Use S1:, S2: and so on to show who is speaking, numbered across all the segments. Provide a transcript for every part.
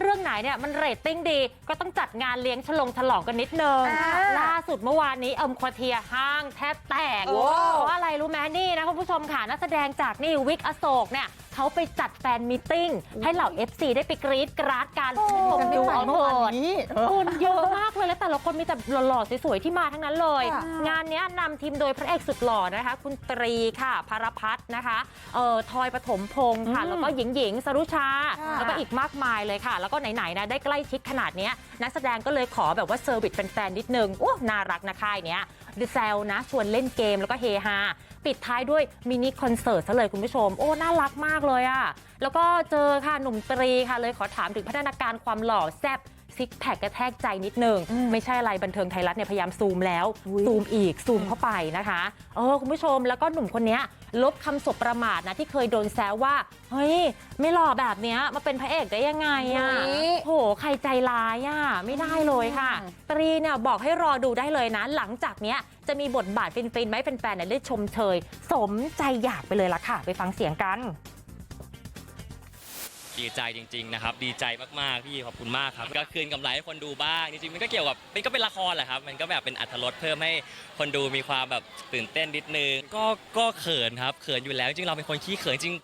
S1: เรื่องไหนเนี่ยมันเรตติ้งดี ก็ต้องจัดงานเลี้ยงฉลองฉลองกันนิดนึง
S2: อ่า
S1: ล่าสุดเมื่อวานนี้เอิมควอเทียห้างแทบแตก
S2: โอ้
S1: เพราะอะไรรู้ไหมนี่นะคุณผู้ชมค่ะนักแสดงจากนี่วิกอโศกเนี่ยเขาไปจัดแฟนมิทติ้งให้เหล่า FC ได้ไปกรี๊ดกราดกันผมดูเอาเถิด
S3: นี้
S1: คนเยอะมากเลย แล้วแต่ละคนมีแต่หล่อๆสวยๆที่มาทั้งนั้นเลย
S3: ค่ะ
S1: งานเนี้ยนำทีมโดยพระเอกสุดหล่อนะคะ คุณตรีค่ะพารพัฒน์นะคะเอ่อทอยปฐมพงศ์ค่ะ แล้วก็หญิงหญิงสรุชา
S3: ค่ะ
S1: แล้วก็อีกมากมายเลยค่ะ แล้วก็ไหนๆนะได้ใกล้ชิดขนาดเนี้ยนักแสดงก็เลยขอแบบว่าเซอร์วิสแฟนๆนิดนึงโอ้น่ารักนะค่ายเนี้ยดิแซลนะชวนเล่นเกมแล้วก็เฮฮาปิดท้ายด้วยมินิคอนเสิร์ตซะเลยคุณผู้ชม โอ้น่ารักมากเลยอะแล้วก็เจอค่ะหนุ่มตรีค่ะเลยขอถามถึงพัฒนาการความหล่อแซ่บ ซิกแพคกระแทกใจนิดนึง ไม่ใช่อะไรบันเทิงไทยรัฐเนี่ยพยายามซูมแล้ว ซูมอีกซูมเข้าไปนะคะเออคุณผู้ชมแล้วก็หนุ่มคนเนี้ยลบคำสบประมาทนะที่เคยโดนแซวว่า เฮ้ย ไม่หล่อแบบเนี้ยมาเป็นพระเอกได้ยังไงอะ
S2: อุ๊ย
S1: โหใครใจร้ายอะไม่ได้เลยค่ะ ตรีเนี่ยบอกให้รอดูได้เลยนะ หลังจากเนี้ยจะมีบทบาทฟินๆไหมเป็นแฟนๆเนี่ยได้ชมเชย สมใจอยากไปเลยละค่ะ ไปฟังเสียงกัน
S4: ดีใจจริงๆนะครับดีใจมากๆพี่ขอบคุณมากครับก็คืนกำไรให้คนดูบ้างจริงๆมันก็เกี่ยวกับมันก็เป็นละครแหละครับมันก็แบบเป็นอัธรสเพิ่มให้คนดูมีความแบบตื่นเต้นนิดนึงก็ก็เขินครับเขินอยู่แล้วจริงๆเราเป็นคนขี้เขินจริง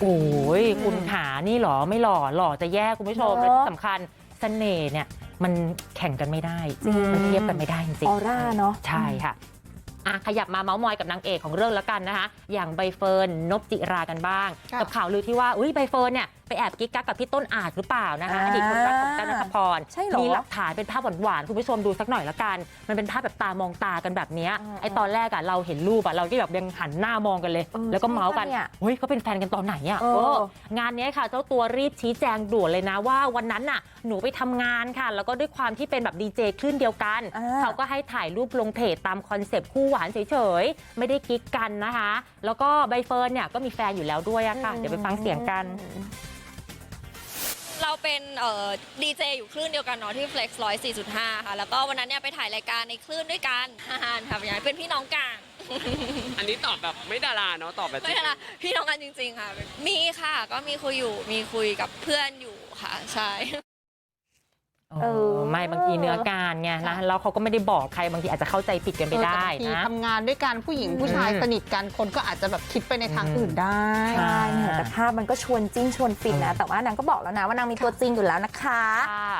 S1: โอ้ยคุณขานี่หรอไม่หล่อหล่อจะแย่คุณผู้ชม
S2: เนอะ
S1: และที่สำคัญเสน่ห์เนี่ยมันแข่งกันไม่ได้มันเทียบกันไม่ได้จริง
S2: ออร่าเนาะ
S1: ใช่ค่ะ อะขยับมาเมาส์มอยกับนางเอกของเรื่องแล้วกันนะคะ อย่างใบเฟิร์นนบจิรากันบ้าง
S3: ค่ะ
S1: กับข่าวลือที่ว่าอุ้ยใบเฟิร์นเนี่ยไปแอบกิ๊กกักกับพี่ต้นอาจหรือเปล่านะคะอดีตคนรักของกันนัทพร
S2: ใช่เหรอ
S1: มีหลักฐานเป็นภาพหวานๆคุณผู้ชมดูสักหน่อยละกัน มันเป็นภาพแบบตามองตากันแบบเนี้ย
S2: อืม
S1: ไอตอนแรกอะเราเห็นรูปอะเราก็แบบยังหันหน้ามองกันเลย
S2: เออ
S1: แล้วก็เมาส์กัน
S2: ใช่ปะเนี่ย
S1: เฮ้ยเขาเป็นแฟนกันตอนไหนอะ
S2: เออ
S1: เอองานเนี้ยค่ะเจ้าตัวรีบชี้แจงด่วนเลยนะว่าวันนั้นน่ะหนูไปทำงานค่ะ แล้วก็ด้วยความที่เป็นแบบดีเจคลื่นเดียวกัน
S2: อ่า
S1: เขาก็ให้ถ่ายรูปลงเพจตามคอนเซปต์คู่หวานเฉยๆ ไม่ได้กิ๊กกันนะคะ แล้วก็ใบเฟิร์นเนี่ยก็มีแฟนอยู่แล้วด้วยอะค่ะ เดี๋ยวไปฟังเสียงกัน
S5: เราเป็นเอ่อดีเจอยู่คลื่นเดียวกันเนาะที่ Flex 104.5 ค่ะ แล้วก็วันนั้นเนี่ยไปถ่ายรายการในคลื่นด้วยกันฮ่าๆค่ะอย่างเป็นพี่น้องกลาง
S6: อันนี้ตอบแบบไม่ดาราเนาะตอบแบบ
S5: ไม่ใช่ละพี่น้องกันจริง ๆ ค่ะ มีค่ะ ก็มีคุยอยู่มีคุยกับเพื่อนอยู่ค่ะ ใช่
S1: เออไม่บางทีเนื้อการไงนะแล้วเขาก็ไม่ได้บอกใครบางทีอาจจะเข้าใจผิดกันไปได้
S3: เออแต่บางที
S1: นะ
S3: ทำงานด้วยกันผู้หญิงผู้ชาย
S1: อืม
S3: สนิทกันคนก็อาจจะแบบคิดไปในทาง
S1: อืม
S3: อื่นได้
S1: ใช่
S2: ใช่เนี่ยแต่ภาพมันก็ชวนจิ้นชวนฟินนะแต่ว่านางก็บอกแล้วนะว่านางมีตัวจริงอยู่แล้วนะคะ
S1: ค่ะ